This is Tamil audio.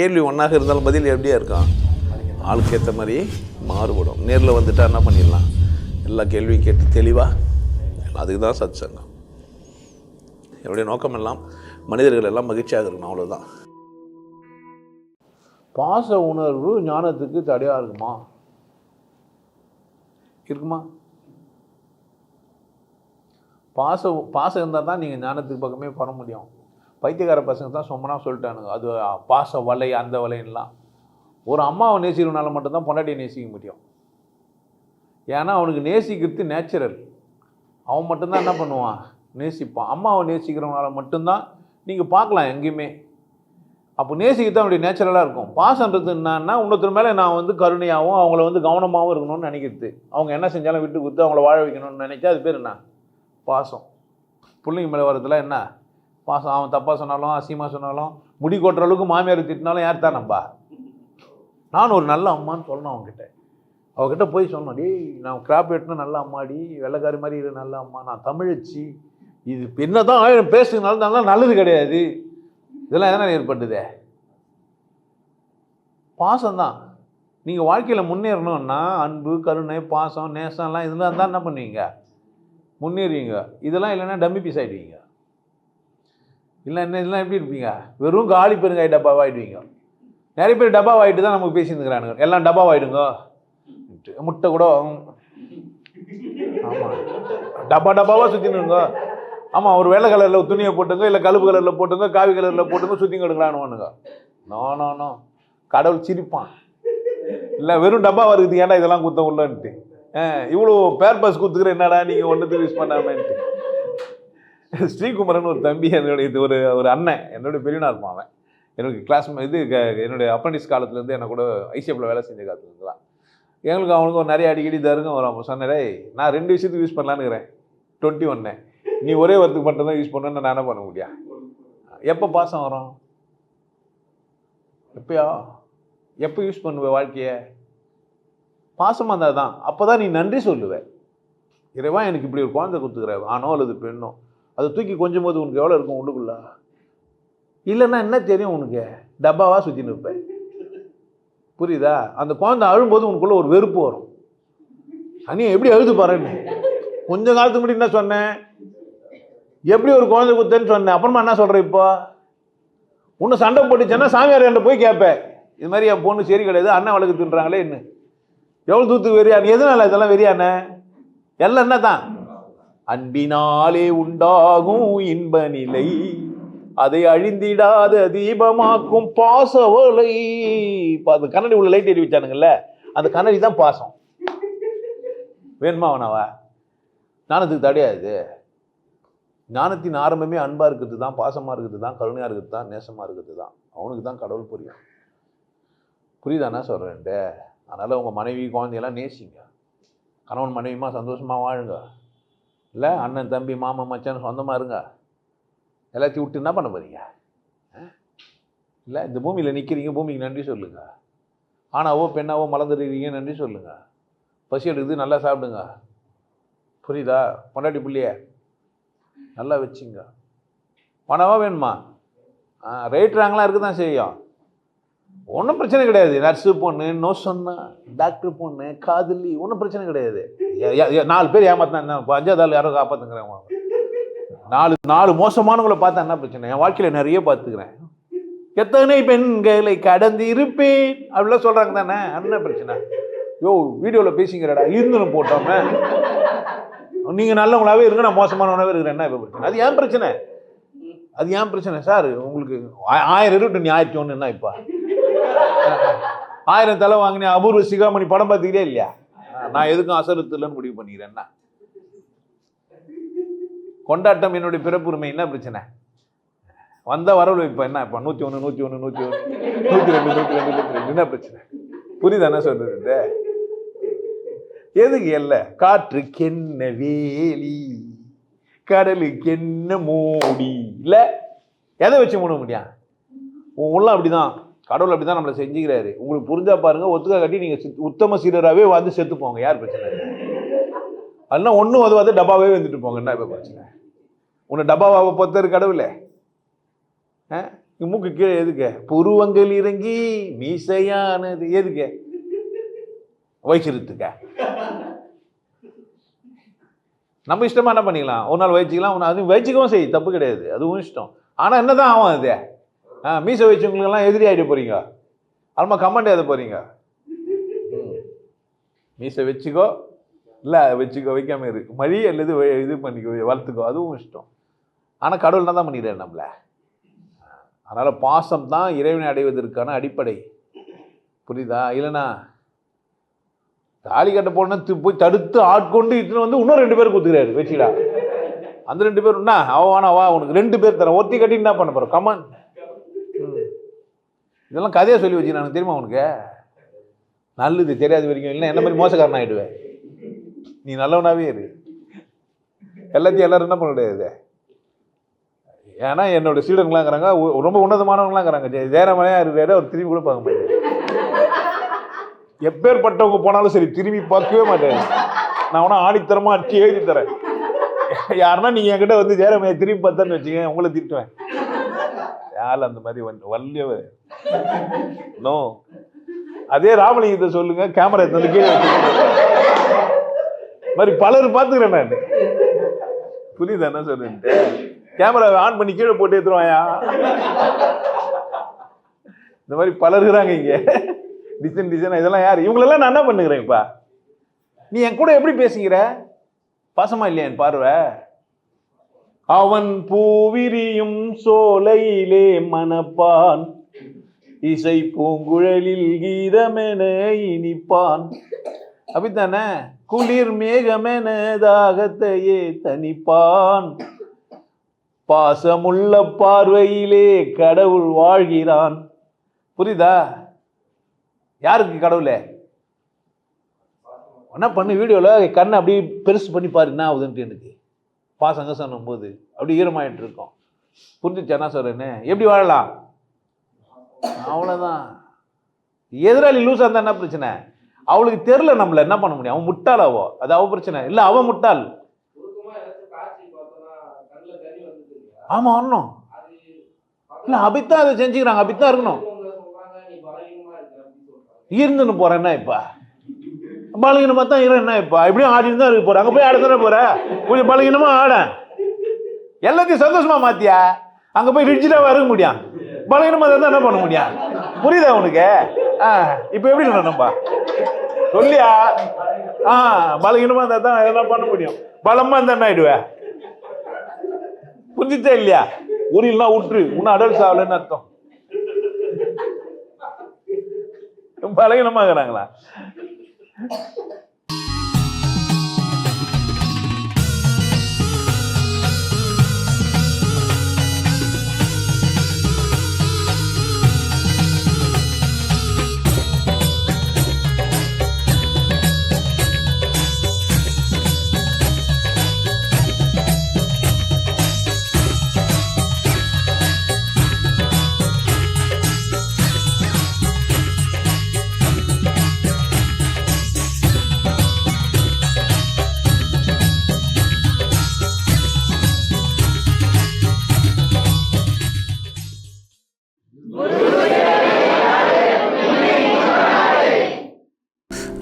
கேள்வி ஒன்றாக இருந்தாலும் பதில் எப்படியா இருக்கும்? ஆளுக்கு ஏற்ற மாதிரி மாறுபடும். நேரில் வந்துட்டா என்ன பண்ணிடலாம்? எல்லா கேள்வியும் கேட்டு தெளிவாக அதுக்கு தான் சத் சங்கம் என்னுடைய நோக்கம் எல்லாம் மனிதர்கள் எல்லாம் மகிழ்ச்சியாக இருக்கணும் அவ்வளோதான் பாச உணர்வு ஞானத்துக்கு தடையாக இருக்குமா? இருக்குமா? பாச பாசம் இருந்தால் தான் நீங்கள் ஞானத்துக்கு பக்கமே பண்ண முடியும். பைத்தியக்கார பசங்க தான் சொம்மனா சொல்லிட்டானுங்க. அது பாச வலை அந்த வலைன்னெலாம் ஒரு அம்மாவை நேசிக்கிறனால மட்டும்தான் பொண்டாட்டியை நேசிக்க முடியும். ஏன்னா அவனுக்கு நேசிக்கிறது நேச்சுரல் அவன் மட்டும்தான் என்ன பண்ணுவான்? நேசிப்பான். அம்மாவை நேசிக்கிறவனால மட்டும்தான் நீங்கள் பார்க்கலாம் எங்கேயுமே. அப்போ நேசிக்கிறது அவனுடைய நேச்சுரலாக இருக்கும். பாசன்றது என்னன்னா இன்னொருத்தர் மேலே நான் வந்து கருணையாகவும் அவங்கள வந்து கவனமாகவும் இருக்கணும்னு நினைக்கிறது. அவங்க என்ன செஞ்சாலும் விட்டு கொடுத்து அவங்கள வாழ வைக்கணும்னு நினைச்சா அது பேர் என்ன? பாசம். பிள்ளைங்க மேலே வரதுல என்ன? பாசம் அவன் தப்பாக சொன்னாலும் அசிங்கமாக சொன்னாலும் முடி கொட்டுற அளவுக்கு மாமியார் திட்டினாலும் யார் தான் நம்பா? நான் ஒரு நல்ல அம்மான்னு சொல்லணும் அவங்ககிட்ட அவகிட்ட போய் சொன்னோம் டே நான் கிராப் வெட்டின நல்ல அம்மாடி வெள்ளைக்காரி மாதிரி இரு நல்ல அம்மா. நான் தமிழச்சி. இது என்ன தான் ஆயிரம் பேசுனாலும் நல்லா நல்லது கிடையாது. இதெல்லாம் எதனால் ஏற்பட்டுதே? பாசம்தான். நீங்கள் வாழ்க்கையில் முன்னேறணும்னா அன்பு கருணை பாசம் நேசம்லாம் இதெல்லாம் தான் என்ன பண்ணுவீங்க? முன்னேறுவீங்க. இதெல்லாம் இல்லைன்னா டம்மி பீஸ் ஆகிடுவீங்க இல்லை என்ன இதெல்லாம் எப்படி இருப்பீங்க? வெறும் காலி பெருங்காய் டப்பாவாகிடுவீங்க நிறைய பேர் டப்பாவாகிட்டு தான் நமக்கு பேசியிருந்துக்கிறானுங்க எல்லாம் டப்பாவாகிடுங்க முட்டை கூட ஆமாம் டப்பா டப்பாவாக சுற்றினுங்க ஆமாம் ஒரு வெள்ளை கலரில் துணியை போட்டுங்க இல்லை கழுப்பு கலரில் போட்டுங்க காவி கலரில் போட்டுங்க சுற்றி கெடுக்கலான்னு நோ நோ நோ. கடவுள் சிரிப்பான். இல்லை வெறும் டப்பா வருது ஏன்டா இதெல்லாம் குத்த உள்ளன்ட்டு ஆ இவ்வளோ பேர் பஸ் குத்துக்கிற என்னடா நீங்கள் ஒன்றுத்துக்கு யூஸ் பண்ணாமன்ட்டு. ஸ்ரீகுமரன் ஒரு தம்பி என்னுடைய இது ஒரு ஒரு அண்ணன் என்னுடைய பெரியனா இருப்பான் அவன் எனக்கு கிளாஸ் இது என்னுடைய அப்ரண்டிஸ் காலத்துலேருந்து என்னை கூட ஐசிஎஃப்ல வேலை செஞ்ச காலத்துலேருந்துலாம். எங்களுக்கு அவனுக்கும் நிறைய அடிக்கடி தருங்க வரும். அவன் சொன்னேன் நான் ரெண்டு விஷயத்துக்கு யூஸ் பண்ணலான்னுக்கிறேன் டுவெண்ட்டி ஒன்று நீ ஒரே ஒருத்துக்கு மட்டும் தான் யூஸ் பண்ணணும்னு நான் என்ன பண்ண முடியும் எப்போ பாசம் வரும்? எப்பயா? எப்போ யூஸ் பண்ணுவ வாழ்க்கையை? பாசமாக இருந்தால் தான் அப்போ தான் நீ நன்றி சொல்லுவ. இறைவா எனக்கு இப்படி ஒரு குழந்தை கொடுத்துக்கிற. ஆணோ அல்லது பெண்ணோ? அதை தூக்கி கொஞ்சம் போது உனக்கு எவ்வளோ இருக்கும் உள்ளுக்குள்ள? இல்லைன்னா என்ன தெரியும் உனக்கு? டப்பாவாக சுற்றின்னு இருப்பேன். புரியுதா? அந்த குழந்தை அழும்போது உனக்குள்ளே ஒரு வெறுப்பு வரும். அண்ணி எப்படி அழுது பாருன்னு. கொஞ்ச காலத்துக்கு முன்னாடி என்ன சொன்னேன்? எப்படி ஒரு குழந்தை குத்தேன்னு சொன்னேன். அப்புறமா என்ன சொல்கிறேன் இப்போ? ஒன்று சண்டை போட்டுச்சேன்னா சாமியார் என்கிட்ட போய் கேட்பேன். இது மாதிரி என் பொண்ணு சரி கிடையாது அண்ணன் வழக்கு தின்றாங்களே என்ன? எவ்வளோ தூத்து வெறியான் எதனால இதெல்லாம் வெறியானே எல்லாம் என்ன தான் அன்பினாலே உண்டாகும் இன்ப நிலை அதை அழிந்திடாத தீபமாக்கும் பாசவலை. அந்த கண்ணாடி உள்ள லைட் எரி வச்சானுங்கல்ல அந்த கண்ணாடி தான் பாசம். வேணுமா வேணாவா ஞானத்துக்கு தடையாது ஞானத்தின் ஆரம்பமே அன்பா இருக்கிறது தான் பாசமா இருக்கிறது தான் கருணையா இருக்கிறது தான் நேசமா இருக்கிறது தான். அவனுக்கு தான் கடவுள் புரியும். புரியுதாண்ணா சொல்றேன்ட்டு? அதனால உங்க மனைவி குழந்தையெல்லாம் நேசிங்க. கணவன் மனைவிமா சந்தோஷமா வாழுங்க. இல்லை அண்ணன் தம்பி மாமன் மச்சான் சொந்தமாக இருங்க. எல்லாத்தையும் விட்டு என்ன பண்ண போகிறீங்க இல்லை இந்த பூமியில் நிற்கிறீங்க பூமிக்கு நன்றி சொல்லுங்கள் ஆனாவோ பெண்ணாவோ மலர்ந்துருக்கீங்க நன்றி சொல்லுங்கள் பசி எடுக்குது நல்லா சாப்பிடுங்க. புரியுதா? பொண்டாட்டி பிள்ளைய? நல்லா வச்சுங்க. பணமாக வேணுமா? ஆ ரேட் ரேங்க்லாம் இருக்க தான் செய்யும். ஒன்றும் பிரச்சனை கிடையாது. நர்ஸு பொண்ணு நோ சொன்னா டாக்டர் பொண்ணு காதலி ஒன்றும் பிரச்சனை கிடையாது. நாலு பேர் ஏமாத்தினா என்ன? இப்போ அஞ்சாவது ஆள் யாரோ காப்பாற்றுங்கிறேன் நாலு நாலு மோசமானவங்களை பார்த்தா என்ன பிரச்சனை? என் வாழ்க்கையில் நிறைய பார்த்துக்கிறேன். எத்தனை பெண்களை கடந்து இருப்பேன் அப்படிலாம் சொல்கிறாங்க தானே? என்ன பிரச்சனை? யோ வீடியோவில் பேசிங்கிறடா இருந்துன்னு போட்டோமே. நீங்கள் நல்லவங்களாகவே இருங்க நான் மோசமானவனாகவே இருக்கிறேன். என்ன இப்போ பிரச்சனை? அது ஏன் பிரச்சனை? அது ஏன் பிரச்சனை? சார் உங்களுக்கு ஆ- ஆயிரம் இருக்கட்டும் நீ ஆயிரத்தி ஒன்று என்ன இப்போ. ஆயிரம் தலை வாங்கினேன் அபூர்வ சிகாமணி படம் பார்த்துக்கிட்டே இல்லையா? நான் எதுக்கும் அசரத்து முடிவு பண்ணிக்கிறேன். என்ன? கொண்டாட்டம் என்னுடைய பிறப்புரிமை. என்ன பிரச்சனை? வந்த வரவு இப்போ என்ன? இப்போ நூற்றி ஒன்று நூற்றி ஒன்று நூற்றி ஒன்று நூற்றி ரெண்டு நூற்றி ரெண்டு நூற்றி ரெண்டு. என்ன பிரச்சனை? புரியுதா என்ன சொல்றது? எதுக்கு எல்ல? காற்றுக்கு என்ன வேலி? கடலுக்கு என்ன மூடி? இல்லை எதை வச்சு மூட முடியும்? உன் உள்ள அப்படிதான். கடவுள் அப்படிதான் நம்மளை செஞ்சுக்கிறாரு. உங்களுக்கு புரிஞ்சா பாருங்க ஒத்துக்கா கட்டி நீங்கள் உத்தம சீரராகவே வந்து செத்து போங்க யார் பிரச்சனை? அதெல்லாம் ஒன்றும் அது வந்து டப்பாவே வந்துட்டு போங்க. என்ன இப்போ பிரச்சனை? உன்னை டப்பாவை பொறுத்தரு கடவுளே. ஆ? மூக்கு கீழே எதுக்கு? புருவங்கள் இறங்கி மீசையானது. எதுக்கு? வயிச்சிருத்துக்க நம்ம இஷ்டமா என்ன பண்ணிக்கலாம்? ஒரு நாள் வயிச்சிக்கலாம் ஒரு நாள் அது செய் தப்பு கிடையாது. அதுவும் இஷ்டம். ஆனால் என்ன தான் ஆகும் அது? மீசை வச்சவங்களுக்கெல்லாம் எதிரி ஆகிட போகிறீங்க அல்மா கமெண்ட் எழுத போகிறீங்க ம். மீசை வச்சுக்கோ. இல்லை வச்சுக்கோ வைக்காம இரு. மழி அல்லது இது பண்ணிக்கோ வளர்த்துக்கோ. அதுவும் இஷ்டம். ஆனால் கடவுள் தான் பண்ணிடுறாரு நம்மளை. அதனால் பாசம் தான் இறைவனை அடைவதற்கான அடிப்படை. புரியுதா? இல்லைண்ணா தாலி கட்ட போன போய் தடுத்து ஆட்கொண்டு இட்டுன்னு வந்து இன்னும் ரெண்டு பேர் குத்துக்கிறாரு வச்சுடா அந்த ரெண்டு பேர் என்ன அவ வேணா வா உனக்கு ரெண்டு பேர் தரேன். ஒத்தி கட்டி என்ன பண்ண போகிறோம் கமான் இதெல்லாம் கதையை சொல்லி வச்சு எனக்கு தெரியுமா உனக்கு? நல்லது தெரியாத வரைக்கும் இல்லை என்ன மாதிரி மோசக்காரன் ஆகிடுவேன் நீ நல்லவனாகவே இரு. எல்லாத்தையும் எல்லோரும் என்ன பண்ண முடியாது? ஏன்னா என்னோட இருக்கிறாங்க ரொம்ப உன்னதமானவங்களாங்கிறாங்க ஜெயராமனையாக இருக்கிறாரு அவர் திரும்பி கூட பார்க்க மாட்டேன் எப்பேற்பட்டவங்க போனாலும் சரி திரும்பி பார்க்கவே மாட்டேன் நான் வேணா ஆடித்தரமாக அடிச்சு எழுதி தரேன். யாருன்னா நீங்கள் என்கிட்ட வந்து ஜெயராமையை திரும்பி பார்த்தேன்னு வச்சுக்கேன் உங்களை திட்டுவேன். யார் அந்த மாதிரி வந்து வல்லியவர் நோ அதே ராமலிங்கத்தை சொல்லுங்க கேமரா எடுத்து வந்து கீழே மாதிரி பலர் பார்த்துக்கிறேன் நான். புரியுதா என்ன சொல்லுன்ட்டு கேமரா ஆன் பண்ணி கீழே போட்டு எடுத்துருவாயா இந்த மாதிரி பலர் இருக்கிறாங்க டிசைன் டிசைன் இதெல்லாம் யார்? இவங்களெல்லாம் நான் என்ன பண்ணுகிறேன் இப்போ? நீ என் கூட எப்படி பேசுகிற பாசமா இல்லையா என் பார்வை? அவன் பூவிரியும் சோலையிலே மணப்பான். இசை பூங்குழலில் கீதமென இனிப்பான். அப்படித்தானே? குளிர் மேகமென தாகத்தையே தனிப்பான் பாசமுள்ள பார்வையிலே கடவுள் வாழ்கிறான். புரியுதா? யாருக்கு கடவுளே? என்ன பண்ணு வீடியோவில் கண்ணை அப்படியே பெருசு பண்ணி பாரு என்ன ஆகுதுன்ட்டு எனக்கு. பாசங்க சொன்னும் போது அப்படி ஈரமாயிட்டு இருக்கோம் புரிஞ்சுச்சா என்ன சொல்றேன்னு? எப்படி வாழலாம்? அவ்வளோதான் எதிராளி லூஸாக இருந்தால் என்ன பிரச்சனை? அவளுக்கு தெரில நம்மள என்ன பண்ண முடியும்? அவன் முட்டாள் அவோ அது அவ பிரச்சனை. இல்லை அவன் முட்டாள். ஆமாம் வரணும். இல்லை அபித்தா அதை செஞ்சுக்கிறாங்க. அபித்தா இருக்கணும். இருந்துன்னு போகிறேன் என்ன இப்ப? பலகீனமா தான் இரு என்ன இப்போ? இப்படியும் ஆடின்னு தான் இருக்க போகிறேன் அங்கே போய் ஆட தானே போற? கொஞ்சம் பலகீனமாக ஆட. எல்லாத்தையும் சந்தோஷமாக மாற்றியா அங்கே போய் ரிட்ஜிடா இருக்க முடியும். பலகீனமா தான் என்ன பண்ண முடியும்? புரியுதா உனக்கு? ஆ இப்போ எப்படி நம்பா சொல்லியா? ஆ பலகீனமாக இருந்தால் தான் என்ன பண்ண முடியும்? பலமாக இருந்தால் என்ன ஆயிடுவேன் புரிஞ்சுச்சா இல்லையா? ஊரில்னா விட்டுரு இன்னும் அடல்ஸ் ஆகலன்னு அர்த்தம். பலகீனமாகறாங்களா